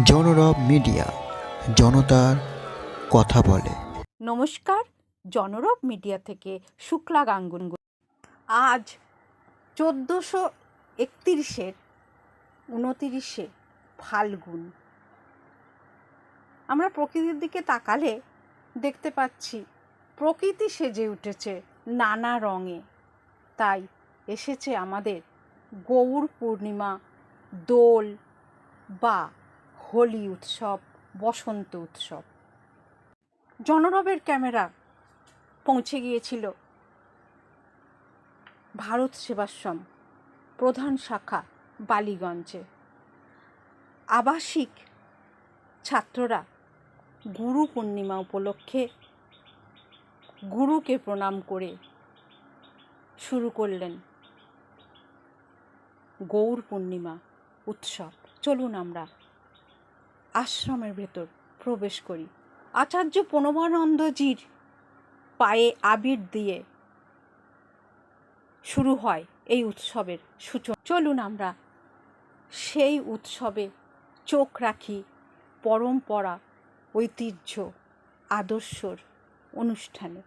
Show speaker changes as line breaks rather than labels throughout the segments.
জনরব media, জনতার কথা বলে।
নমস্কার, জনরব মিডিয়া থেকে শুক্লা গাঙ্গুন আজ চোদ্দোশো একতিরিশের উনতিরিশে ফাল্গুন। আমরা প্রকৃতির দিকে তাকালে দেখতে পাচ্ছি, প্রকৃতি সেজে উঠেছে নানা রঙে। তাই এসেছে আমাদের গৌর পূর্ণিমা দোল বা হোলি উৎসব, বসন্ত উৎসব। জনরবের ক্যামেরা পৌঁছে গিয়েছিল। ভারত সেবাশ্রম, প্রধান শাখা, বালিগঞ্জে। আবাসিক ছাত্ররা গুরু পূর্ণিমা উপলক্ষে গুরুকে প্রণাম করে শুরু করলেন গৌর পূর্ণিমা উৎসব। চলুন আমরা আশ্রমের ভেতর প্রবেশ করি আচার্য প্রণবানন্দজির পায়ে আবির দিয়ে শুরু হয় এই উৎসবের সূচনা চলুন আমরা সেই উৎসবে চোখ রাখি পরম্পরা ঐতিহ্য আদর্শর অনুষ্ঠানে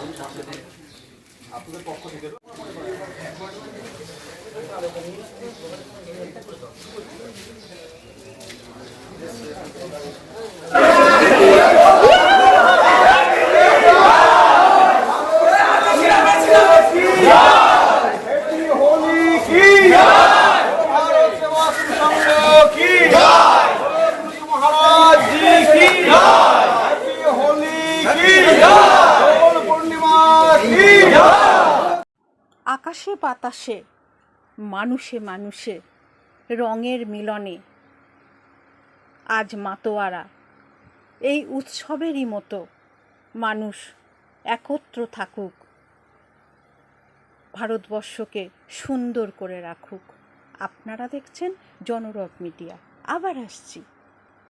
होली
আকাশে বাতাসে, মানুষে মানুষে, রঙের মিলনে। আজ মাতোয়ারা, এই উৎসবেরই মতো মানুষ একত্র থাকুক, ভারতবর্ষকে সুন্দর করে রাখুক। আপনারা দেখছেন জনরব মিডিয়া। আবার আসছি।